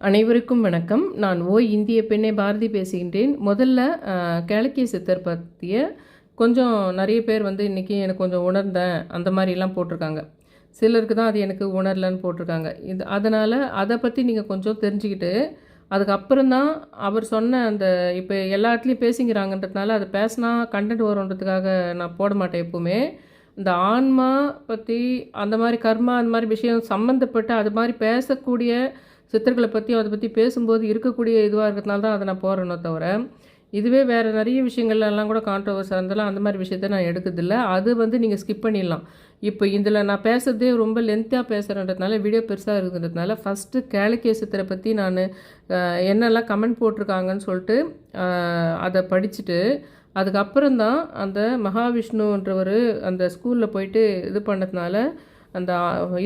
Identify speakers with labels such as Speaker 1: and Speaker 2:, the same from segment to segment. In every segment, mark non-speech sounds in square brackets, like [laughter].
Speaker 1: அனைவருக்கும் வணக்கம். நான் ஓ இந்திய பெண்ணை பாரதி பேசுகின்றேன். முதல்ல அஹ், சித்தர் பற்றிய கொஞ்சம் நிறைய பேர் வந்து இன்றைக்கி எனக்கு கொஞ்சம் உணர்ந்தேன். அந்த மாதிரிலாம் போட்டிருக்காங்க. சிலருக்கு தான் அது எனக்கு உணரலன்னு போட்டிருக்காங்க. இது அதனால் அதை பற்றி நீங்கள் கொஞ்சம் தெரிஞ்சுக்கிட்டு அதுக்கப்புறம் தான் அவர் சொன்ன அந்த இப்போ எல்லா இடத்துலையும் பேசிக்கிறாங்கன்றதுனால அதை பேசினா கண்டென்ட் வரும்ன்றதுக்காக நான் போட மாட்டேன் எப்பவுமே. இந்த ஆன்மா பற்றி அந்த மாதிரி கர்மா அந்த மாதிரி விஷயம் சம்மந்தப்பட்டு அது மாதிரி பேசக்கூடிய சித்தர்களை பற்றி அதை பற்றி பேசும்போது இருக்கக்கூடிய இதுவாக இருக்கிறதுனால தான் அதை நான் போகிறேனோ தவிர இதுவே வேறு நிறைய விஷயங்கள்லாம் கூட கான்ட்ரவர்ஸாக இருந்தாலும் அந்த மாதிரி விஷயத்த நான் எடுக்கிறதில்ல. அது வந்து நீங்கள் ஸ்கிப் பண்ணிடலாம். இப்போ இதில் நான் பேசுகிறதே ரொம்ப லென்த்தாக பேசுகிறேன்றதுனால வீடியோ பெருசாக இருக்குன்றதுனால ஃபஸ்ட்டு கேளிக்கை சித்தரை பற்றி நான் என்னெல்லாம் கமெண்ட் போட்டிருக்காங்கன்னு சொல்லிட்டு அதை படிச்சுட்டு அதுக்கப்புறம் தான் அந்த மகாவிஷ்ணுன்றவர் அந்த ஸ்கூலில் போயிட்டு இது பண்ணதுனால அந்த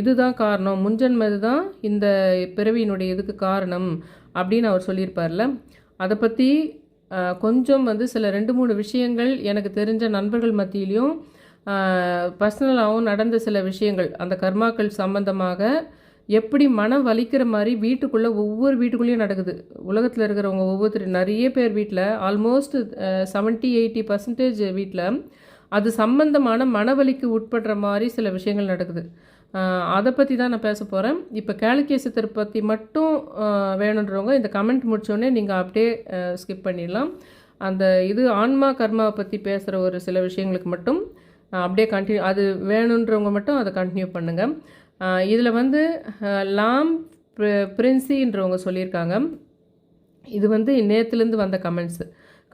Speaker 1: இதுதான் காரணம். முன்ஜன்மது தான் இந்த பிறவியினுடைய இதுக்கு காரணம் அப்படின்னு அவர் சொல்லியிருப்பார்ல. அதை பற்றி கொஞ்சம் வந்து சில ரெண்டு மூணு விஷயங்கள் எனக்கு தெரிஞ்ச நண்பர்கள் மத்தியிலையும் பர்சனலாகவும் நடந்த சில விஷயங்கள். அந்த கர்மாக்கள் சம்பந்தமாக எப்படி மனம் வலிக்கிற மாதிரி வீட்டுக்குள்ளே ஒவ்வொரு வீட்டுக்குள்ளேயும் நடக்குது. உலகத்தில் இருக்கிறவங்க ஒவ்வொருத்தர் நிறைய பேர் வீட்டில் ஆல்மோஸ்ட் செவன்ட்டி எயிட்டி பர்சன்டேஜ் வீட்டில் அது சம்பந்தமான மனவலிக்கு உட்படுற மாதிரி சில விஷயங்கள் நடக்குது. அதை பற்றி தான் நான் பேச போகிறேன் இப்போ கேளிக்கை பற்றி மட்டும் வேணுன்றவங்க இந்த கமெண்ட் முடித்தோடனே நீங்கள் அப்படியே ஸ்கிப் பண்ணிடலாம். அந்த இது ஆன்மா கர்மாவை பற்றி பேசுகிற ஒரு சில விஷயங்களுக்கு மட்டும் அப்படியே கண்டினியூ அது வேணுன்றவங்க மட்டும் அதை கண்டினியூ பண்ணுங்கள் இதில் வந்து லாம் பிரின்சின்றவங்க சொல்லியிருக்காங்க. இது வந்து நேற்றுலேருந்து வந்த கமெண்ட்ஸு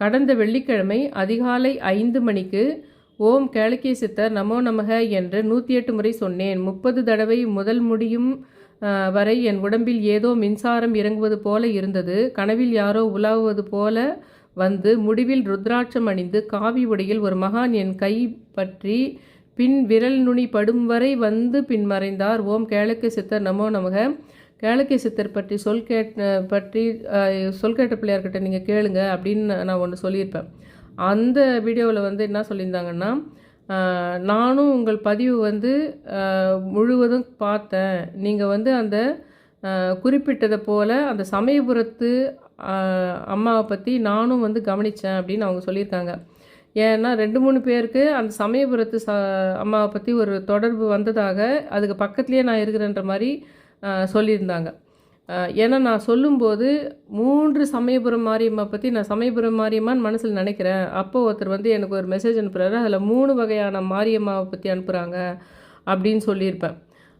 Speaker 1: கடந்த வெள்ளிக்கிழமை அதிகாலை ஐந்து மணிக்கு ஓம் கேளக்கிய சித்தர் நமோ நமக என்று நூற்றி எட்டு முறை சொன்னேன். முப்பது தடவை முதல் முடியும் வரை என் உடம்பில் ஏதோ மின்சாரம் இறங்குவது போல இருந்தது. கனவில் யாரோ உலாவுவது போல வந்து முடிவில் ருத்ராட்சம் அணிந்து காவி உடையில் ஒரு மகான் என் கை பற்றி பின் விரல் நுனி படும் வரை வந்து பின் மறைந்தார். ஓம் கேளக்கிய சித்தர் நமோ நமக. கேளக்கிய சித்தர் பற்றி சொல் கேட் பற்றி சொல் கேட்ட பிள்ளையார்கிட்ட நீங்கள் கேளுங்க அப்படின்னு நான் ஒன்று சொல்லியிருப்பேன். அந்த வீடியோவில் வந்து என்ன சொல்லியிருந்தாங்கன்னா நானும் உங்கள் பதிவு வந்து முழுவதும் பார்த்தேன். நீங்கள் வந்து அந்த குறிப்பிட்டதை போல் அந்த சமயபுரத்து அம்மாவை பற்றி நானும் வந்து கவனித்தேன் அப்படின்னு அவங்க சொல்லியிருக்காங்க. ஏன்னா ரெண்டு மூணு பேருக்கு அந்த சமயபுரத்து ச அம்மாவை பற்றி ஒரு தொடர்பு வந்ததாக அதுக்கு பக்கத்துலேயே நான் இருக்கிறேன்ற மாதிரி சொல்லியிருந்தாங்க. ஏன்னா நான் சொல்லும்போது மூன்று சமயபுரம் மாரியம்மா பற்றி நான் சமயபுரம் மாரியம்மான்னு மனசில் நினைக்கிறேன். அப்போ ஒருத்தர் வந்து எனக்கு ஒரு மெசேஜ் அனுப்புகிறாரு அதில் மூணு வகையான மாரியம்மாவை பற்றி அனுப்புகிறாங்க அப்படின்னு சொல்லியிருப்பேன்.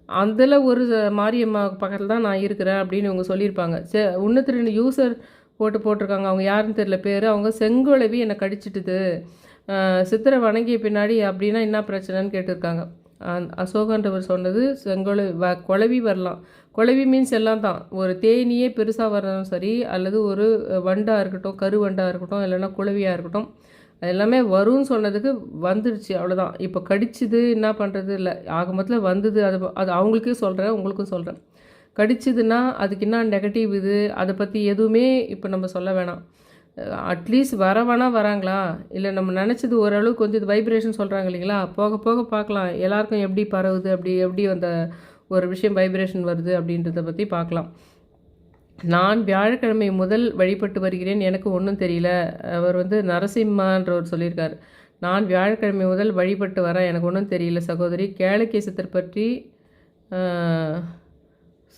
Speaker 1: அதில் ஒரு மாரியம்மா பக்கத்தில் தான் நான் இருக்கிறேன் அப்படின்னு இவங்க சொல்லியிருப்பாங்க. சே இன்னொருத்தர் ரெண்டு யூசர் போட்டு போட்டிருக்காங்க. அவங்க யாருன்னு தெரியல பேர். அவங்க செங்குழவி என்னை கடிச்சிட்டுது. சித்திரை வணங்கிய பின்னாடி அப்படின்னா என்ன பிரச்சனைன்னு கேட்டிருக்காங்க. அசோகன்றவர் சொன்னது செங்கொழவி வ குழவி வரலாம். குழவி மீன்ஸ் எல்லாம் தான். ஒரு தேனியே பெருசாக வரணும் சரி அல்லது ஒரு வண்டாக இருக்கட்டும் கரு வண்டாக இருக்கட்டும் இல்லைன்னா குழவியாக இருக்கட்டும் அது எல்லாமே வரும்னு சொன்னதுக்கு வந்துடுச்சு அவ்வளோதான் இப்போ கடிச்சுது என்ன பண்ணுறது இல்லை ஆக மொத்தத்தில் வந்தது அது அது அவங்களுக்கே சொல்கிறேன் உங்களுக்கும் சொல்கிறேன் கடிச்சதுன்னா அதுக்கு என்ன நெகட்டிவ் இது? அதை பற்றி எதுவுமே இப்போ நம்ம சொல்ல வேணாம். அட்லீஸ்ட் வரவேணா வராங்களா? இல்லை நம்ம நினச்சது ஓரளவுக்கு கொஞ்சம் இது வைப்ரேஷன் சொல்கிறாங்க இல்லைங்களா? போக போக பார்க்கலாம். எல்லாருக்கும் எப்படி பரவுது? அப்படி எப்படி அந்த ஒரு விஷயம் வைப்ரேஷன் வருது அப்படின்றத பற்றி பார்க்கலாம். நான் வியாழக்கிழமை முதல் வழிபட்டு வருகிறேன். எனக்கு ஒன்றும் தெரியல. அவர் வந்து நரசிம்மான்றவர் சொல்லியிருக்கார். நான் வியாழக்கிழமை முதல் வழிபட்டு வரேன். எனக்கு ஒன்றும் தெரியல சகோதரி. கேளக்கிய சித்தர் பற்றி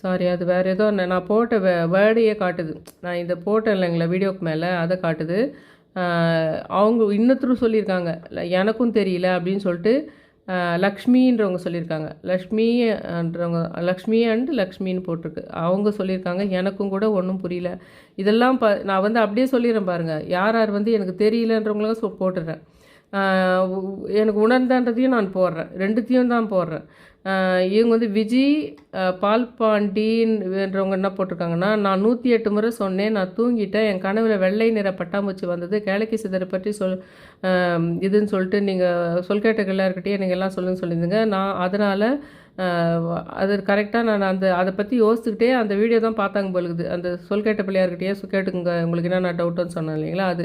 Speaker 1: சாரி அது வேறு ஏதோ நான் நான் போட்ட வே வேர்டையே காட்டுது. நான் இந்த போட்டேன் இல்லைங்களா வீடியோக்கு மேலே அதை காட்டுது. அவங்க இன்னொருத்தரும் சொல்லியிருக்காங்க. எனக்கும் தெரியல அப்படின்னு சொல்லிட்டு லக்ஷ்மின்றவங்க சொல்லியிருக்காங்க. லக்ஷ்மின்றவங்க லக்ஷ்மி அண்ட் லக்ஷ்மின்னு போட்டிருக்கு. அவங்க சொல்லியிருக்காங்க. எனக்கும் கூட ஒன்றும் புரியல. இதெல்லாம் ப நான் வந்து அப்படியே சொல்லிடுறேன் பாருங்கள் யார் யார் வந்து எனக்கு தெரியலன்றவங்களும் சொ போட்டுடுறேன். எனக்கு உணர்ந்தான்றதையும் நான் போடுறேன். ரெண்டுத்தையும் தான் போடுறேன். இவங்க வந்து விஜி ஆஹ் பால்பாண்டின்றவங்க என்ன போட்டிருக்காங்கன்னா நான் நூற்றி எட்டு முறை சொன்னேன் நான் தூங்கிட்டேன் என் கனவில் வெள்ளை நிற பட்டாம்பூச்சி வந்தது கேளக்கி சிதரை பற்றி சொல் இதுன்னு சொல்லிட்டு நீங்கள் சொல் கேட்ட எல்லாருக்கிட்டே நீங்கள் எல்லாம் சொல்லுன்னு சொல்லியிருந்தீங்க. நான் அதனால் அது கரெக்டாக நான் அந்த அதை பற்றி யோசிச்சுக்கிட்டே அந்த வீடியோ தான் பார்த்தாங்க பொழுது அந்த சொல் கேட்ட பிள்ளையார்கிட்டயே கேட்டுக்குங்க உங்களுக்கு என்னென்ன டவுட்டுன்னு சொன்னேன் இல்லைங்களா? அது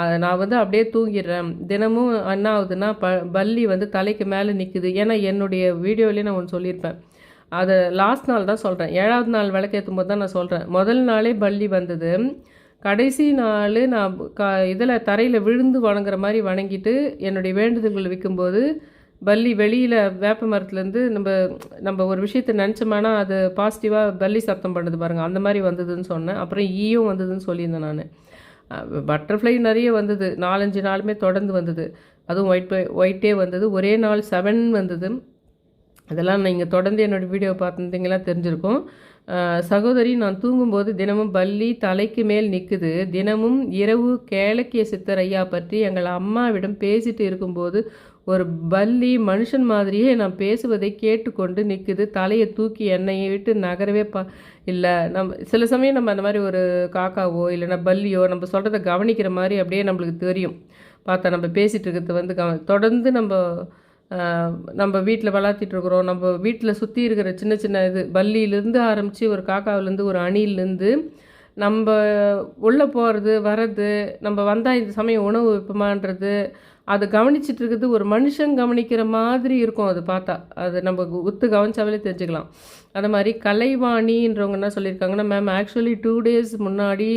Speaker 1: அதை நான் வந்து அப்படியே தூங்கிடுறேன். தினமும் என்ன ஆகுதுன்னா ப பல்லி வந்து தலைக்கு மேலே நிற்குது ஏன்னா என்னுடைய வீடியோவிலே நான் ஒன்று சொல்லியிருப்பேன். அதை லாஸ்ட் நாள் தான் சொல்கிறேன் ஏழாவது நாள் விளக்கேற்றும் போது தான் நான் சொல்கிறேன் முதல் நாளே பள்ளி வந்தது. கடைசி நாள் நான் க இதில் தரையில் விழுந்து வணங்குற மாதிரி வணங்கிட்டு என்னுடைய வேண்டுதல்கள் விற்கும்போது பல்லி வெளியில் வேப்ப மரத்துலேருந்து நம்ம நம்ம ஒரு விஷயத்தை நினச்சோம்னா அது பாசிட்டிவாக பல்லி சத்தம் பண்ணுது பாருங்கள் அந்த மாதிரி வந்ததுன்னு சொன்னேன். அப்புறம் ஈயும் வந்ததுன்னு சொல்லியிருந்தேன் நான். பட்டர்ஃப்ளை நிறைய வந்தது. நாலஞ்சு நாளுமே தொடர்ந்து வந்தது. அதுவும் ஒயிட் ஒயிட்டே வந்தது. ஒரே நாள் செவன் வந்தது. அதெல்லாம் நீங்கள் தொடர்ந்து என்னோடய வீடியோ பார்த்துருந்தீங்களா தெரிஞ்சிருக்கும். சகோதரி நான் தூங்கும்போது தினமும் பல்லி தலைக்கு மேல் நிற்குது தினமும் இரவு கேளக்கிய சித்தர் ஐயா பற்றி எங்கள் அம்மாவிடம் பேசிட்டு இருக்கும்போது ஒரு பல்லி மனுஷன் மாதிரியே நான் பேசுவதை கேட்டுக்கொண்டு நிற்குது தலையை தூக்கி என்னையை விட்டு நகரவே பா இல்லை. நம்ம சில சமயம் நம்ம அந்த மாதிரி ஒரு காக்காவோ இல்லைன்னா பல்லியோ நம்ம சொல்கிறத கவனிக்கிற மாதிரி அப்படியே நம்மளுக்கு தெரியும். பார்த்தா நம்ம பேசிகிட்டு இருக்கிறது வந்து கவ தொடர்ந்து நம்ம நம்ம வீட்டில் வளர்த்திட்டு இருக்கிறோம். நம்ம வீட்டில் சுற்றி இருக்கிற சின்ன சின்ன இது பல்லியிலேருந்து ஆரம்பித்து ஒரு காக்காவிலேருந்து ஒரு அணிலேருந்து நம்ம உள்ளே போகிறது வர்றது நம்ம வந்தால் இந்த சமயம் உணவு வைப்போமான்றது அதை கவனிச்சிட்டு இருக்கிறது ஒரு மனுஷன் கவனிக்கிற மாதிரி இருக்கும் அது பார்த்தா. அது நம்ம உத்து கவனிச்சாவே தெரிஞ்சுக்கலாம். அது மாதிரி கலைவாணின்றவங்க என்ன சொல்லியிருக்காங்கன்னா மேம் ஆக்சுவலி டூ டேஸ் முன்னாடி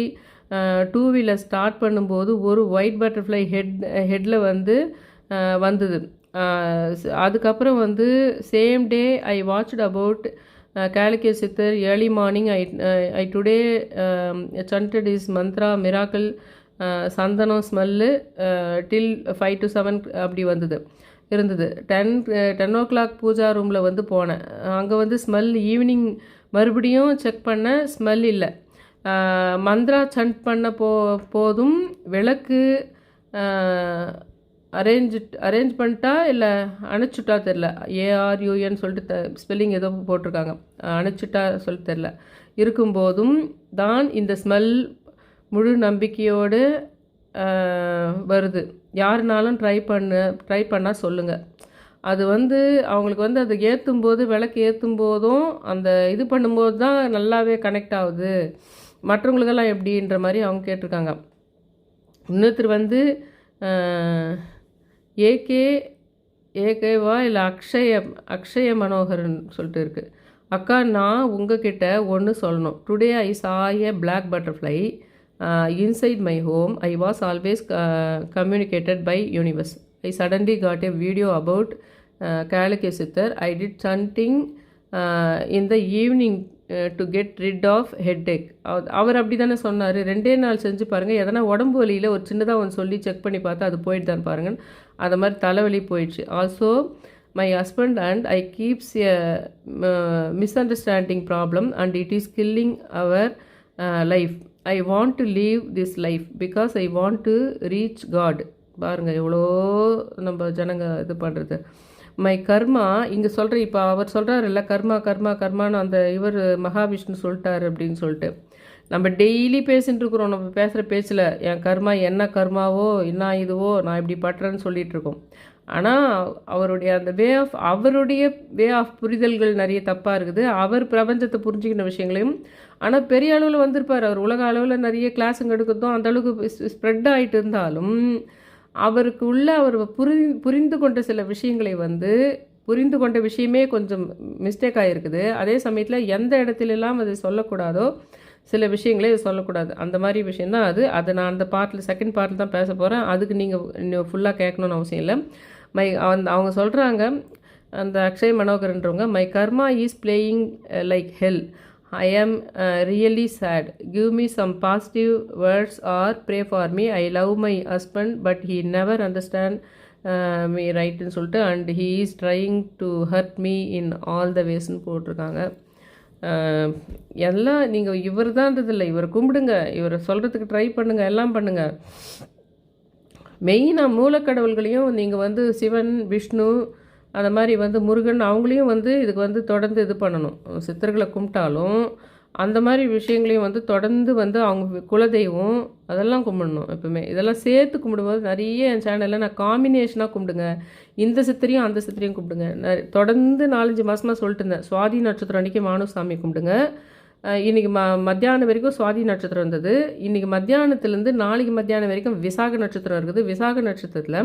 Speaker 1: டூ வீலர் ஸ்டார்ட் பண்ணும்போது ஒரு ஒயிட் பட்டர்ஃப்ளை ஹெட் ஹெட்டில் வந்து வந்தது. அதுக்கப்புறம் வந்து same day I watched about Kalike Siddhar early morning I I today chanted is mantra miracle chandanam smell till five to seven அப்படி வந்தது. இருந்தது. Ten ten o'clock puja ரூமில் வந்து போனேன். அங்கே வந்து ஸ்மெல் ஈவினிங் மறுபடியும் செக் பண்ண ஸ்மெல் இல்லை. மந்த்ரா சண்ட் பண்ண போ போதும் விளக்கு uh, அரேஞ்ச் அரேஞ்ச் பண்ணிட்டா இல்லை அணைச்சுட்டா தெரில ஏஆர்யூஎன்னு சொல்லிட்டு த ஸ்பெல்லிங் ஏதோ போட்டிருக்காங்க. அணைச்சிட்டா சொல்லி தெரில இருக்கும்போதும் தான் இந்த ஸ்மெல் முழு நம்பிக்கையோடு வருது. யாருனாலும் ட்ரை பண்ண ட்ரை பண்ணால் சொல்லுங்கள் அது வந்து அவங்களுக்கு வந்து அது ஏற்றும் போது விளக்கு ஏற்றும் போதும் அந்த இது பண்ணும்போது தான் நல்லாவே கனெக்ட் ஆகுது. மற்றவங்களுக்கெல்லாம் எப்படின்ற மாதிரி அவங்க கேட்டிருக்காங்க. இன்னொருத்தர் வந்து ஏகே ஏகேவா இல்லை அக்ஷய அக்ஷய மனோகரன் சொல்லிட்டு இருக்குது அக்கா நான் உங்ககிட்ட ஒன்று சொல்லணும். Today I saw a black butterfly inside my home I was always communicated by universe I suddenly got a video about Kalike Siddhar I did chanting in the evening to get rid of headache அவர் அப்படி தானே சொன்னார். ரெண்டே நாள் செஞ்சு பாருங்கள் எதனா உடம்பு வலியில் ஒரு சின்னதாக ஒன்று சொல்லி செக் பண்ணி பார்த்தா அது போயிட்டு தான் பாருங்கள் அந்த மாதிரி தலைவலி போயிடுச்சு. Also my husband and I keeps a misunderstanding problem and it is killing our life I want to leave this life because I want to reach God பாருங்கள் எவ்வளோ நம்ம ஜனங்க இது பண்ணுறது மை கர்மா இங்கே சொல்கிற இப்போ அவர் சொல்கிறாருல்ல கர்மா கர்மா கர்மான்னு அந்த இவர் மகாவிஷ்ணு சொல்லிட்டார் அப்படின்னு சொல்லிட்டு. நம்ம டெய்லி பேசிகிட்டு இருக்கிறோம். நம்ம பேசுகிற பேச்சில் என் கர்மா என்ன கர்மாவோ என்ன இதுவோ நான் இப்படி பட்டுறேன்னு சொல்லிகிட்டு இருக்கோம். ஆனால் அவருடைய அந்த வே ஆஃப் அவருடைய வே ஆஃப் புரிதல்கள் நிறைய தப்பாக இருக்குது. அவர் பிரபஞ்சத்தை புரிஞ்சுக்கின விஷயங்களையும் ஆனால் பெரிய அளவில் வந்திருப்பார். அவர் உலக அளவில் நிறைய கிளாஸுங்க எடுக்கிறதும் அந்தளவுக்கு ஸ்ப்ரெட் ஆகிட்டு இருந்தாலும் அவருக்கு உள்ள அவர் புரி புரிந்து கொண்ட சில விஷயங்களை வந்து புரிந்து கொண்ட விஷயமே கொஞ்சம் மிஸ்டேக் ஆகிருக்குது அதே சமயத்தில் எந்த இடத்துலலாம் அது சொல்லக்கூடாதோ சில விஷயங்களே சொல்லக்கூடாது. அந்த மாதிரி விஷயந்தான் அது. அதை நான் அந்த பார்ட்டில் செகண்ட் பார்ட்டில் தான் பேச போகிறேன் அதுக்கு நீங்கள் ஃபுல்லாக கேட்கணுன்னு அவசியம் இல்லை. மை அந்த அவங்க சொல்கிறாங்க அந்த Akshay மனோகர்ன்றவங்க my karma is playing like hell I am really sad give me some positive words or pray for me I love my husband but he never understand me ரைட்டுன்னு சொல்லிட்டு and he is trying to hurt me in all the வேஸ்ன்னு போட்டிருக்காங்க. எல்லாம் நீங்கள் இவர் தான்றதில்லை இவரை கும்பிடுங்க. இவரை சொல்கிறதுக்கு try பண்ணுங்கள் எல்லாம் பண்ணுங்கள் மெயினாக மூலக்கடவுள்களையும் நீங்கள் வந்து சிவன் விஷ்ணு அந்த மாதிரி வந்து முருகன் அவங்களையும் வந்து இதுக்கு வந்து தொடர்ந்து இது பண்ணணும். சித்தர்களை கும்பிட்டாலும் அந்த மாதிரி விஷயங்களையும் வந்து தொடர்ந்து வந்து அவங்க குலதெய்வம் அதெல்லாம் கும்பிடணும் எப்பவுமே. இதெல்லாம் சேர்த்து கும்பிடும்போது நிறைய என் சேனலில் நான் காம்பினேஷனாக கும்பிடுங்க. இந்த சித்திரையும் அந்த சித்திரையும் கும்பிடுங்க. தொடர்ந்து நாலஞ்சு மாதமாக சொல்லிட்டு இருந்தேன். சுவாதி நட்சத்திரம் அன்றைக்கி மானுசாமி கும்பிடுங்க. இன்றைக்கி இன்னைக்கு ம மத்தியானம் வரைக்கும் சுவாதி நட்சத்திரம் இருந்தது. இன்றைக்கி மத்தியானத்துலேருந்து நாளைக்கு மத்தியானம் வரைக்கும் விசாக நட்சத்திரம் இருக்குது. விசாக நட்சத்திரத்தில்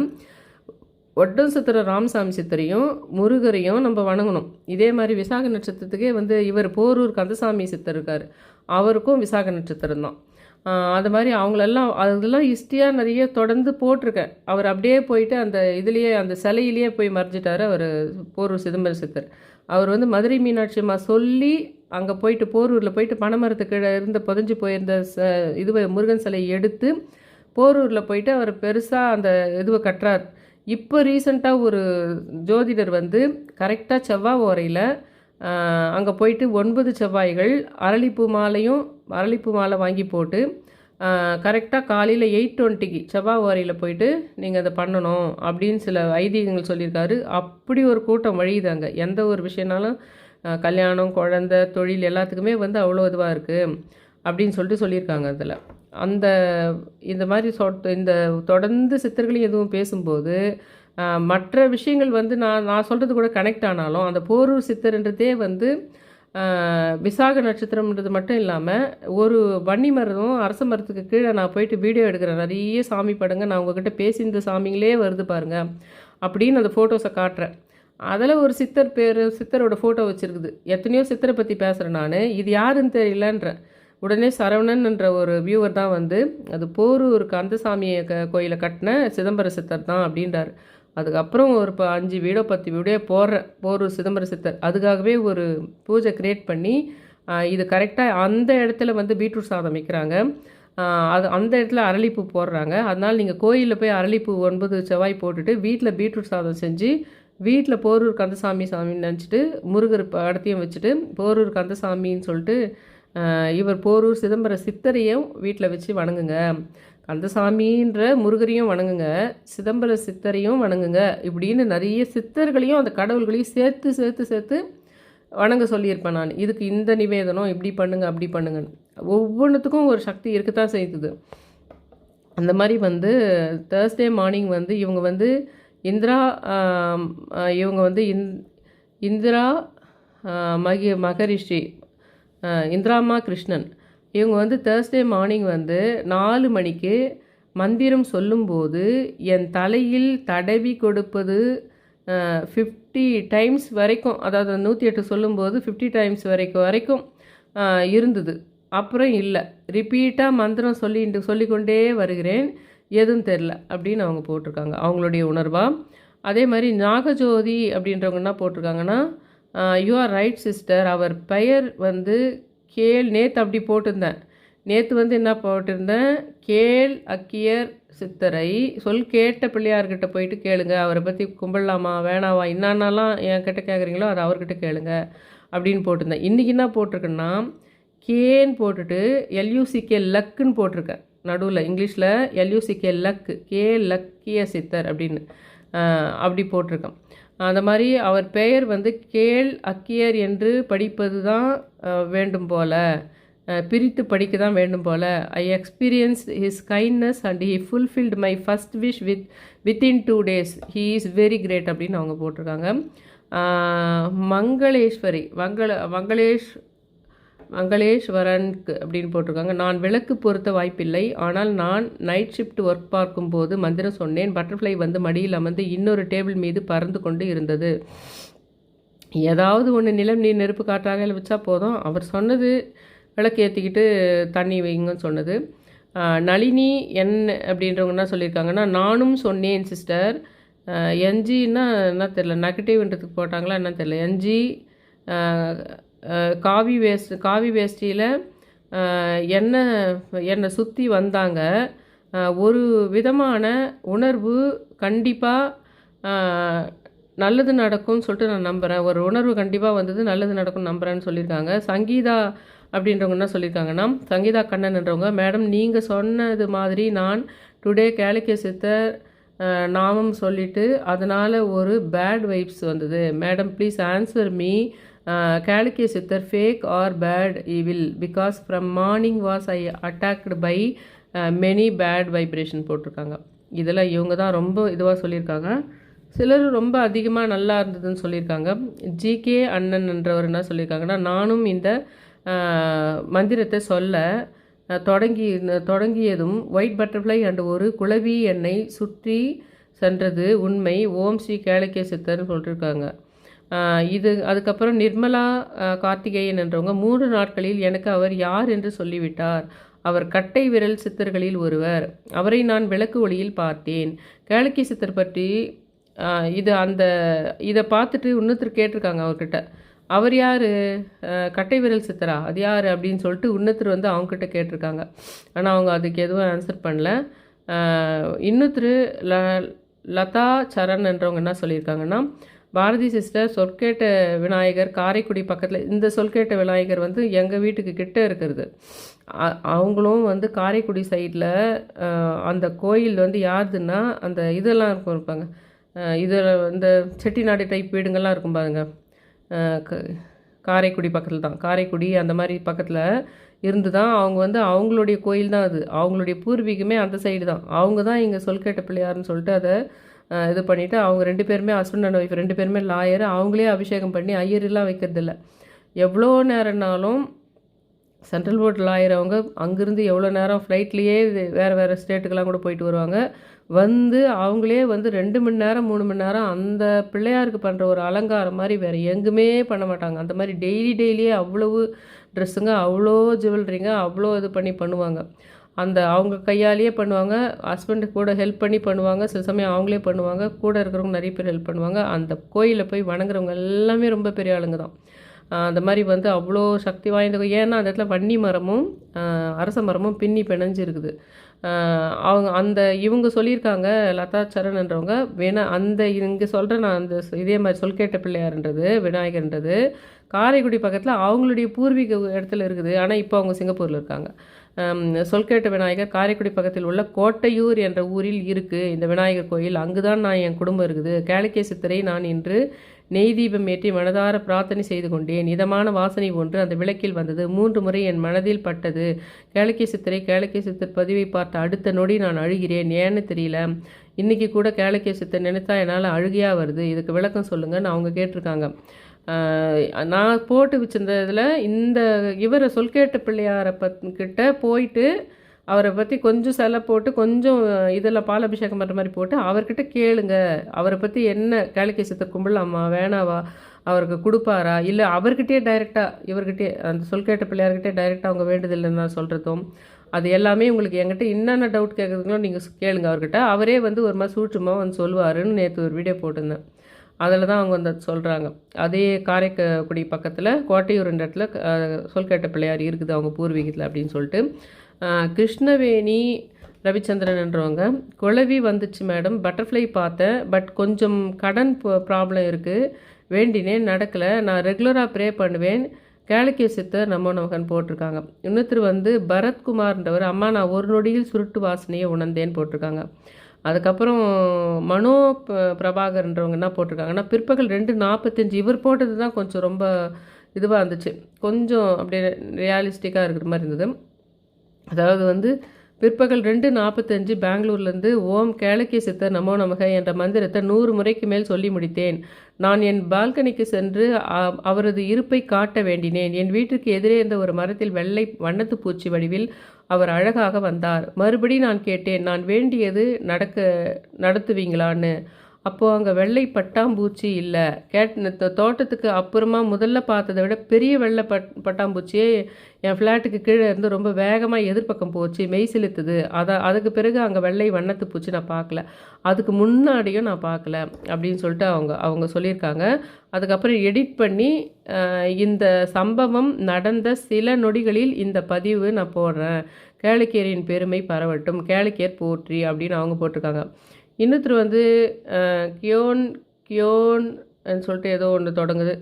Speaker 1: ஒட்டம் சித்திர ராமசாமி சித்தரையும் முருகரையும் நம்ம வணங்கணும். இதே மாதிரி விசாக நட்சத்திரத்துக்கே வந்து இவர் போரூர் கந்தசாமி சித்தர் இருக்கார். அவருக்கும் விசாக நட்சத்திரம் தான். அது மாதிரி அவங்களெல்லாம் அதெல்லாம் ஹிஸ்டியாக நிறைய தொடர்ந்து போட்டிருக்கேன். அவர் அப்படியே போயிட்டு அந்த இதுலேயே அந்த சிலையிலேயே போய் மறைஞ்சிட்டார் அவர் போரூர் சிதம்பர சித்தர். அவர் வந்து மதுரை மீனாட்சி அம்மா சொல்லி அங்கே போயிட்டு போரூரில் போயிட்டு பனைமரத்து கீழே இருந்த புதஞ்சு போயிருந்த ச இதுவை முருகன் சிலையை எடுத்து போரூரில் போயிட்டு அவர் பெருசாக அந்த இதுவை கட்டுறார். இப்போ ரீசண்டாக ஒரு ஜோதிடர் வந்து கரெக்டாக செவ்வாய் ஓரையில் அங்கே போயிட்டு ஒன்பது செவ்வாய்கள் அரளிப்பூ மாலையும் அரளிப்பூ மாலை வாங்கி போட்டு கரெக்டாக காலையில் எயிட் டுவெண்ட்டிக்கு செவ்வாய் ஓரையில் போயிட்டு நீங்கள் அதை பண்ணணும் அப்படின்னு சில ஐதீகங்கள் சொல்லியிருக்காரு. அப்படி ஒரு கூட்டம் வழியுது அங்கே. எந்த ஒரு விஷயம்னாலும் கல்யாணம் குழந்த தொழில் எல்லாத்துக்குமே வந்து அவ்வளோ இதுவாக இருக்குது அப்படின்னு சொல்லிட்டு சொல்லியிருக்காங்க அதில். அந்த இந்த மாதிரி சொட் இந்த தொடர்ந்து சித்தர்களையும் எதுவும் பேசும்போது மற்ற விஷயங்கள் வந்து நான் நான் சொல்கிறது கூட கனெக்ட் ஆனாலும் அந்த போரூர் சித்தர்ன்றதே வந்து விசாக நட்சத்திரம்ன்றது மட்டும் இல்லாமல் ஒரு வன்னி மரமும் அரச மரத்துக்கு கீழே நான் போயிட்டு வீடியோ எடுக்கிறேன். நிறைய சாமி படங்க நான் உங்ககிட்ட பேசி இந்த சாமிங்களே வருது பாருங்கள் அப்படின்னு அந்த ஃபோட்டோஸை காட்டுறேன். அதில் ஒரு சித்தர் பேர் சித்தரோட ஃபோட்டோ வச்சுருக்குது. எத்தனையோ சித்தரை பற்றி பேசுகிறேன் நான். இது யாருன்னு தெரியலன்றேன் உடனே சரவணன் என்ற ஒரு வியூவர் தான் வந்து அது போரூர் கந்தசாமியை க கோயிலை கட்டின சிதம்பர சித்தர் தான் அப்படின்றார். அதுக்கப்புறம் ஒரு இப்போ அஞ்சு வீடோ பத்து வீடோ போடுற போரூர் சிதம்பர சித்தர். அதுக்காகவே ஒரு பூஜை க்ரியேட் பண்ணி இது கரெக்டாக அந்த இடத்துல வந்து பீட்ரூட் சாதம் வைக்கிறாங்க. அது அந்த இடத்துல அரளிப்பூ போடுறாங்க. அதனால் நீங்கள் கோயிலில் போய் அரளிப்பூ ஒன்பது செவ்வாய் போட்டுட்டு வீட்டில் பீட்ரூட் சாதம் செஞ்சு வீட்டில் போரூர் கந்தசாமி சாமின்னு நினச்சிட்டு முருகர் படத்தையும் வச்சுட்டு போரூர் கந்தசாமின்னு சொல்லிட்டு இவர் போரூர் சிதம்பர சித்தரையும் வீட்டில் வச்சு வணங்குங்க. கந்தசாமின்ற முருகரையும் வணங்குங்க. சிதம்பர சித்தரையும் வணங்குங்க. இப்படின்னு நிறைய சித்தர்களையும் அந்த கடவுள்களையும் சேர்த்து சேர்த்து சேர்த்து வணங்க சொல்லியிருப்பேன் நான். இதுக்கு இந்த நிவேதனம் இப்படி பண்ணுங்க அப்படி பண்ணுங்கன்னு. ஒவ்வொன்றுத்துக்கும் ஒரு சக்தி இருக்கத்தான் செய்யுது. அந்த மாதிரி வந்து தேர்ஸ்டே மார்னிங் வந்து இவங்க வந்து இந்திரா இவங்க வந்து இந் இந்திரா மகி மகரிஷி இந்திராமா கிருஷ்ணன். இவங்க வந்து தேர்ஸ்டே மார்னிங் வந்து நாலு மணிக்கு மந்திரம் சொல்லும்போது என் தலையில் தடவி கொடுப்பது ஃபிஃப்டி டைம்ஸ் வரைக்கும் அதாவது நூற்றி எட்டு சொல்லும்போது ஃபிஃப்டி டைம்ஸ் வரைக்கும் வரைக்கும் இருந்தது. அப்புறம் இல்லை. ரிப்பீட்டாக மந்திரம் சொல்லிட்டு சொல்லிக்கொண்டே வருகிறேன். எதுவும் தெரில அப்படின்னு அவங்க போட்டிருக்காங்க. அவங்களுடைய உணர்வாக அதே மாதிரி நாகஜோதி அப்படின்றவங்க என்ன போட்டிருக்காங்கன்னா யூ ஆர் ரைட் சிஸ்டர் அவர் பெயர் வந்து கேள் நேற்று அப்படி போட்டிருந்தேன். நேற்று வந்து என்ன போட்டிருந்தேன்? கேள் அக்கியர் சித்தரை. சொல் கேட்ட பிள்ளையார்கிட்ட போயிட்டு கேளுங்க. அவரை பற்றி கும்பிடலாமா வேணாவா என்னென்னலாம் என்கிட்ட கேட்குறீங்களோ அதை அவர்கிட்ட கேளுங்க அப்படின்னு போட்டிருந்தேன். இன்றைக்கி என்ன போட்டிருக்கேன்னா கேன்னு போட்டுட்டு எல்யூசிகே லக்குன்னு போட்டிருக்கேன். நடுவில் இங்கிலீஷில் எல்யூசிகே லக்கு கே லக்கிய சித்தர் அப்படின்னு. அப்படி போட்டிருக்கேன். அந்த மாதிரி அவர் பெயர் வந்து கேள் அக்கியர் என்று படிப்பது தான் வேண்டும் போல. பிரித்து படிக்க தான் வேண்டும் போல். I experience his kindness and he fulfilled my first wish with within two days he is very great அப்படின்னு அவங்க போட்டிருக்காங்க. மங்களேஸ்வரி மங்கள மங்களேஷ் மங்களேஸ்வரனுக்கு அப்படின்னு போட்டிருக்காங்க. நான் விளக்கு பொருத்த வாய்ப்பில்லை. ஆனால் நான் நைட் ஷிஃப்ட் ஒர்க் பார்க்கும்போது மந்திரம் சொன்னேன். பட்டர்ஃப்ளை வந்து மடியில் அமர்ந்து இன்னொரு டேபிள் மீது பறந்து கொண்டு இருந்தது. ஏதாவது ஒன்று நிலம் நீர் நெருப்பு காற்றாக வச்சா போதும். அவர் சொன்னது விளக்கு ஏற்றிக்கிட்டு தண்ணி வைங்கன்னு சொன்னது. நளினி என் அப்படின்றவங்க என்ன சொல்லியிருக்காங்கன்னா நானும் சொன்னேன் சிஸ்டர் என்ஜின்னா என்ன தெரில நெகட்டிவ்ன்றதுக்கு போட்டாங்களா என்ன தெரில என்ஜி காவி வேஸ்ட் காவி வேஷ்டியில் என்னை என்னை சுற்றி வந்தாங்க. ஒரு விதமான உணர்வு கண்டிப்பாக நல்லது நடக்கும்னு சொல்லிட்டு நான் நம்புகிறேன் ஒரு உணர்வு கண்டிப்பாக வந்தது நல்லது நடக்கும் நம்புகிறேன்னு சொல்லியிருக்காங்க. சங்கீதா அப்படின்றவங்க என்ன சொல்லியிருக்காங்கன்னா சங்கீதா கண்ணன்ன்றவங்க மேடம் நீங்கள் சொன்னது மாதிரி நான் டுடே கேளிக்கை சித்தர் நாமம் சொல்லிவிட்டு அதனால் ஒரு பேட் வைப்ஸ் வந்தது. Madam please answer me Kalike Siddhar fake or bad evil because from morning was I attacked by many bad vibration போட்டிருக்காங்க. இதில் இவங்க தான் ரொம்ப இதுவாக சொல்லியிருக்காங்க. சிலர் ரொம்ப அதிகமாக நல்லா இருந்ததுன்னு சொல்லியிருக்காங்க. ஜிகே அண்ணன் என்றவர் என்ன சொல்லியிருக்காங்கன்னா நானும் இந்த uh, மந்திரத்தை சொல்ல தொடங்கி தொடங்கியதும் ஒயிட் பட்டர்ஃப்ளை அண்ட் ஒரு குளவி என்னை சுற்றி சென்றது உண்மை. ஓம் ஸ்ரீ கேளக்கிய சித்தர்னு சொல்லியிருக்காங்க இது அதுக்கப்புறம் நிர்மலா கார்த்திகேயன் என்றவங்க மூன்று நாட்களில் எனக்கு அவர் யார் என்று சொல்லிவிட்டார். அவர் கட்டை விரல் சித்தர்களில் ஒருவர். அவரை நான் விளக்கு ஒளியில் பார்த்தேன். கேளக்கி சித்தர் பற்றி இது அந்த இதை பார்த்துட்டு இன்னொருத்தர் கேட்டிருக்காங்க அவர்கிட்ட. அவர் யார்? கட்டை விரல் சித்தரா? அது யார்? அப்படின்னு சொல்லிட்டு இன்னொருத்தர் வந்து அவங்கக்கிட்ட கேட்டிருக்காங்க. ஆனால் அவங்க அதுக்கு எதுவும் ஆன்சர் பண்ணல. இன்னொருத்தர் ல லதா சரண் என்றவங்க என்ன சொல்லியிருக்காங்கன்னா பாரதி சிஸ்டர் சொற்கேட்ட விநாயகர் காரைக்குடி பக்கத்தில் இந்த சொற்கேட்ட விநாயகர் வந்து எங்கள் வீட்டுக்கு கிட்ட இருக்கிறது. அவங்களும் வந்து காரைக்குடி சைடில் அந்த கோயில் வந்து யாருதுன்னா அந்த இதெல்லாம் இருக்கும் இருப்பாங்க இதில் இந்த செட்டிநாடு டைப் வீடுங்கள்லாம் இருக்கும் பாருங்க. க- காரைக்குடி பக்கத்தில் தான். காரைக்குடி அந்த மாதிரி பக்கத்தில் இருந்து தான் அவங்க வந்து அவங்களுடைய கோயில் தான் அது. அவங்களுடைய பூர்வீகமே அந்த சைடு தான். அவங்க தான் இங்கே சொல்கேட்ட பிள்ளையார்னு சொல்லிட்டு அதை இது பண்ணிவிட்டு அவங்க ரெண்டு பேருமே ஹஸ்பண்ட் அண்ட் ஒய்ஃப் ரெண்டு பேருமே லாயர் அவங்களே அபிஷேகம் பண்ணி ஐயரெல்லாம் வைக்கிறதில்ல. எவ்வளோ நேரம்னாலும் சென்ட்ரல் போர்ட் லாயர் அவங்க அங்கேருந்து எவ்வளோ நேரம் ஃப்ளைட்லேயே வேறு வேறு ஸ்டேட்டுக்கெல்லாம் கூட போயிட்டு வருவாங்க. வந்து அவங்களே வந்து ரெண்டு மணி நேரம் மூணு மணி நேரம் அந்த பிள்ளையாருக்கு பண்ணுற ஒரு அலங்காரம் மாதிரி வேறு எங்குமே பண்ண மாட்டாங்க. அந்த மாதிரி டெய்லி டெய்லியே அவ்வளவு ட்ரெஸ்ஸுங்க அவ்வளோ ஜுவல்லரிங்க அவ்வளோ இது பண்ணி பண்ணுவாங்க. அந்த அவங்க கையாலேயே பண்ணுவாங்க ஹஸ்பண்டு கூட ஹெல்ப் பண்ணி பண்ணுவாங்க சில சமயம் அவங்களே பண்ணுவாங்க கூட இருக்கிறவங்க நிறைய பேர் ஹெல்ப் பண்ணுவாங்க. அந்த கோயிலில் போய் வணங்குறவங்க எல்லாமே ரொம்ப பெரிய ஆளுங்க தான். அந்த மாதிரி வந்து அவ்வளோ சக்தி வாய்ந்த ஏன்னா அந்த இடத்துல வன்னி மரமும் அரச மரமும் பின்னி பிணைஞ்சு இருக்குது அவங்க அந்த இவங்க சொல்லியிருக்காங்க லதா சரண்ன்றவங்க வேணா அந்த இங்கே சொல்கிற நான் அந்த இதே மாதிரி சொல் கேட்ட பிள்ளையார்ன்றது விநாயகர்ன்றது காரைக்குடி பக்கத்தில் அவங்களுடைய பூர்வீக இடத்துல இருக்குது. ஆனால் இப்போ அவங்க சிங்கப்பூரில் இருக்காங்க. சொல்கேட்ட விநாயகர் காரைக்குடி பக்கத்தில் உள்ள கோட்டையூர் என்ற ஊரில் இருக்குது இந்த விநாயகர் கோயில் அங்கு தான் நான் என் குடும்பம் இருக்குது. கேளிக்கை சித்தரை நான் இன்று நெய் தீபம் ஏற்றி மனதார பிரார்த்தனை செய்து கொண்டேன். இதமான வாசனை ஒன்று அந்த விளக்கில் வந்தது. மூன்று முறை என் மனதில் பட்டது. கேளிக்கை சித்தரை கேளிக்கை சித்தர் பதிவை பார்த்த அடுத்த நொடி நான் அழுகிறேன். ஏன்னு தெரியல. இன்றைக்கி கூட கேளிக்கை சித்தர் நினைத்தா என்னால் அழுகையாக வருது. இதுக்கு விளக்கம் சொல்லுங்கன்னு அவங்க கேட்டிருக்காங்க. நான் போட்டு வச்சிருந்த இதில் இந்த இவரை சொல்கேட்ட பிள்ளையாரை பத் கிட்ட போயிட்டு அவரை பற்றி கொஞ்சம் சிலை போட்டு கொஞ்சம் இதில் பால் அபிஷேகம் பண்ணுற மாதிரி போட்டு அவர்கிட்ட கேளுங்க. அவரை பற்றி என்ன கேளிக்கை சித்தர் கும்பிடலாமா? வேணாவா? அவருக்கு கொடுப்பாரா? இல்லை அவர்கிட்டயே டைரெக்டாக இவர்கிட்டே அந்த சொல்கேட்ட பிள்ளையார்கிட்டே டைரெக்டாக அவங்க வேண்டுதில்லைன்னு நான் சொல்கிறதும் அது எல்லாமே உங்களுக்கு என்கிட்ட என்னென்ன டவுட் கேட்குறதுங்களோ நீங்கள் கேளுங்க அவர்கிட்ட. அவரே வந்து ஒரு மாதிரி சூட்சமாக வந்து சொல்லுவாருன்னு நேற்று ஒரு வீடியோ போட்டிருந்தேன். அதில் தான் அவங்க வந்து சொல்கிறாங்க அதே காரைக்குடி பக்கத்தில் கோட்டையூர்ன்ற இடத்துல சொல்கேட்ட பிள்ளையார் இருக்குது அவங்க பூர்வீகத்தில் அப்படின்னு சொல்லிட்டு. கிருஷ்ணவேணி கிருஷ்ணவேணி ரவிச்சந்திரன்ன்றவங்க குழவி வந்துச்சு மேடம் பட்டர்ஃப்ளை பார்த்தேன் பட் கொஞ்சம் கடன் ப்ராப்ளம் இருக்குது வேண்டினேன் நடக்கலை நான் ரெகுலராக ப்ரே பண்ணுவேன் கேளிக்கை சித்தர் நமோ நமகன் போட்டிருக்காங்க. இன்னொருத்தர் வந்து பரத்குமார்ன்றவர் அம்மா நான் ஒரு நொடியில் சுருட்டு வாசனையை உணர்ந்தேன்னு போட்டிருக்காங்க. அதுக்கப்புறம் மனோ ப- பிரபாகர்ன்றவங்க என்ன போட்டிருக்காங்கன்னா பிற்பகல் ரெண்டு நாற்பத்தஞ்சு இவர் போட்டது தான் கொஞ்சம் ரொம்ப இதுவாக இருந்துச்சு. கொஞ்சம் அப்படியே ரியாலிஸ்டிக்காக இருக்கிற மாதிரி இருந்தது. அதாவது வந்து பிற்பகல் ரெண்டு நாற்பத்தஞ்சு பெங்களூர்லேருந்து ஓம் கேளக்கிய சித்தர் நமோ நமக என்ற மந்திரத்தை நூறு முறைக்கு மேல் சொல்லி முடித்தேன். நான் என் பால்கனிக்கு சென்று அவரது இருப்பை காட்ட வேண்டினேன். என் வீட்டிற்கு எதிரே இருந்த ஒரு மரத்தில் வெள்ளை வண்ணத்து பூச்சி வடிவில் அவர் அழகாக வந்தார். மறுபடி நான் கேட்டேன் நான் வேண்டியது நடக்க நடத்துவீங்களான்னு. அப்போது அங்கே வெள்ளை பட்டாம்பூச்சி இல்லை. கேட் தோட்டத்துக்கு அப்புறமா முதல்ல பார்த்ததை விட பெரிய வெள்ளை பட் பட்டாம்பூச்சியே என் ஃப்ளாட்டுக்கு கீழே இருந்து ரொம்ப வேகமாக எதிர்பக்கம் போச்சு மெய் செலுத்துது. அதை அதுக்கு பிறகு அங்கே வெள்ளை வண்ணத்து பூச்சி நான் பார்க்கல. அதுக்கு முன்னாடியும் நான் பார்க்கல அப்படின்னு சொல்லிட்டு அவங்க அவங்க சொல்லியிருக்காங்க. அதுக்கப்புறம் எடிட் பண்ணி இந்த சம்பவம் நடந்த சில நொடிகளில் இந்த பதிவு நான் போடுறேன். கேளுக்கேரியின் பெருமை பரவட்டும் கேளுக்கேர் போற்றி அப்படின்னு அவங்க போட்டிருக்காங்க. இன்னொருத்தர் வந்து கியோன் கியோன் சொல்லிட்டு ஏதோ ஒன்று தொடங்குது.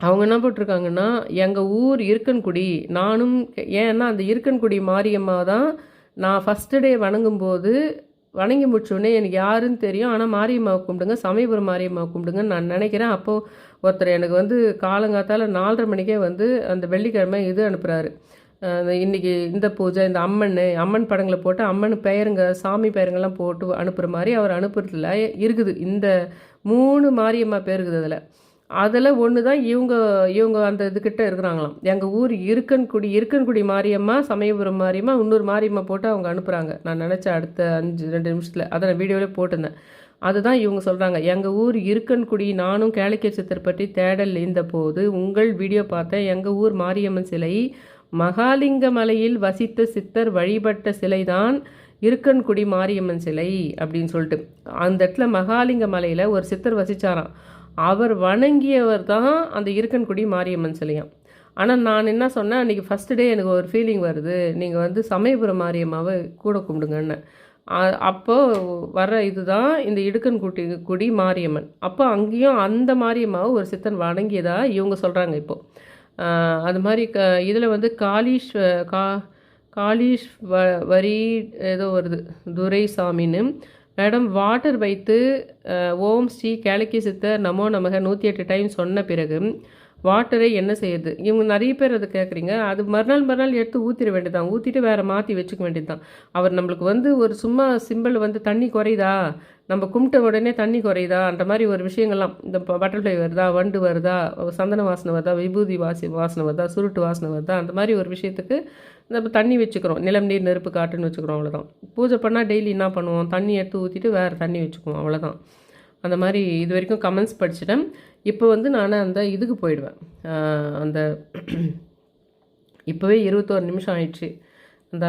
Speaker 1: அவங்க என்ன போட்டிருக்காங்கன்னா எங்கள் ஊர் இருக்கன்குடி நானும் ஏன்னா அந்த இருக்கன்குடி மாரியம்மா தான் நான் ஃபஸ்ட்டு டே வணங்கும்போது வணங்கி முடிச்சோடனே எனக்கு யாருன்னு தெரியும். ஆனால் மாரியம்மாவை கும்பிடுங்க சமயபுரம் மாரியம்மாவை கும்பிடுங்கன்னு நான் நினைக்கிறேன். அப்போது ஒருத்தர் எனக்கு வந்து காலங்காத்தால நாலரை மணிக்கே வந்து அந்த வெள்ளிக்கிழமை இது அனுப்புகிறாரு இன்றைக்கி இந்த பூஜை இந்த அம்மன் அம்மன் படங்களை போட்டு அம்மன் பெயருங்க சாமி பெயருங்கெல்லாம் போட்டு அனுப்புகிற மாதிரி அவர் அனுப்புறதுல இருக்குது. இந்த மூணு மாரியம்மா பேர் இருக்குது அதில். அதில் ஒன்று தான் இவங்க இவங்க அந்த இதுக்கிட்ட இருக்கிறாங்களாம். எங்கள் ஊர் இருக்கன்குடி இருக்கன்குடி மாரியம்மா சமயபுரம் மாரியம்மா இன்னொரு மாரியம்மா போட்டு அவங்க அனுப்புகிறாங்க நான் நினச்ச அடுத்த அஞ்சு ரெண்டு நிமிஷத்தில். அதை நான் வீடியோவிலே போட்டிருந்தேன். அதுதான் இவங்க சொல்கிறாங்க எங்கள் ஊர் இருக்கன்குடி நானும் கேளிக்கை சித்தர் பற்றி தேடல் இந்த போது உங்கள் வீடியோ பார்த்தேன். எங்கள் ஊர் மாரியம்மன் சிலை மகாலிங்க மலையில் வசித்த சித்தர் வழிபட்ட சிலைதான் இருக்கன்குடி மாரியம்மன் சிலை அப்படின்னு சொல்லிட்டு. அந்த இடத்துல மகாலிங்க மலையில் ஒரு சித்தர் வசித்தாராம் அவர் வணங்கியவர் தான் அந்த இருக்கன்குடி மாரியம்மன் சிலையாம். ஆனால் நான் என்ன சொன்னேன் அன்றைக்கி ஃபஸ்ட் டே எனக்கு ஒரு ஃபீலிங் வருது. நீங்கள் வந்து சமயபுரம் மாரியம்மாவை கூட கும்பிடுங்கன்னு. அப்போ வர இதுதான் இந்த இடுக்கன்குட்டி குடி மாரியம்மன். அப்போ அங்கேயும் அந்த மாரியம்மாவை ஒரு சித்தன் வணங்கியதாக இவங்க சொல்கிறாங்க இப்போது அது மாதிரி க இதில் வந்து காளீஷ் கா காளீஷ் வ வரி ஏதோ வருது துரைசாமின்னு. மேடம் வாட்டர் வைத்து ஓம் ஸ்ரீ கேளக்கி சித்தர் நமோ நமக நூற்றி எட்டு டைம் சொன்ன பிறகு வாட்டரே என்ன செய்யுது? இவங்க நிறைய பேர் அதை கேட்குறீங்க. அது மறுநாள் மறுநாள் எடுத்து ஊற்றிட வேண்டியதான் ஊற்றிட்டு வேறு மாற்றி வச்சுக்க வேண்டியதுதான். அவர் நம்மளுக்கு வந்து ஒரு சும்மா சிம்பிள் வந்து தண்ணி குறையுதா? நம்ம கும்பிட்ட உடனே தண்ணி குறையுதா? அந்த மாதிரி ஒரு விஷயங்கள்லாம். இந்த பட்டர்ஃப்ளை வருதா? வண்டு வருதா? சந்தன வாசனை வருதா? விபூதி வாசி வாசனை வருதா? சுருட்டு வாசனை வருதா? அந்த மாதிரி ஒரு விஷயத்துக்கு நம்ம தண்ணி வச்சுக்கிறோம். நிலம் நீர் நெருப்பு காட்டுன்னு வச்சுக்கிறோம். அவ்வளோதான் பூஜை பண்ணால் டெய்லி என்ன பண்ணுவோம்? தண்ணி எடுத்து ஊற்றிட்டு வேறு தண்ணி வச்சுக்குவோம். அவ்வளோதான் அந்த மாதிரி இது வரைக்கும் கமெண்ட்ஸ் படிச்சிட்டேன். இப்போ வந்து நான் அந்த இதுக்கு போயிடுவேன். அந்த [clears throat] இப்போவே இருபத்தோரு நிமிஷம் ஆயிடுச்சு. அந்த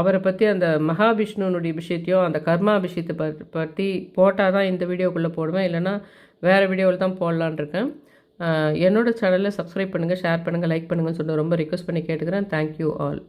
Speaker 1: அவரை பற்றி அந்த மகாவிஷ்ணுனுடைய விஷயத்தையும் அந்த கர்மா விஷயத்தை பற்றி பற்றி போட்டால் தான் இந்த வீடியோக்குள்ளே போடுவேன். இல்லைன்னா வேறு வீடியோவில் தான் போடலான் இருக்கேன். ஆஹ் என்னோட சேனலை சப்ஸ்கிரைப் பண்ணுங்கள் ஷேர் பண்ணுங்கள் லைக் பண்ணுங்கன்னு சொல்லி ரொம்ப ரிக்வஸ்ட் பண்ணி கேட்டுக்கிறேன். Thank you all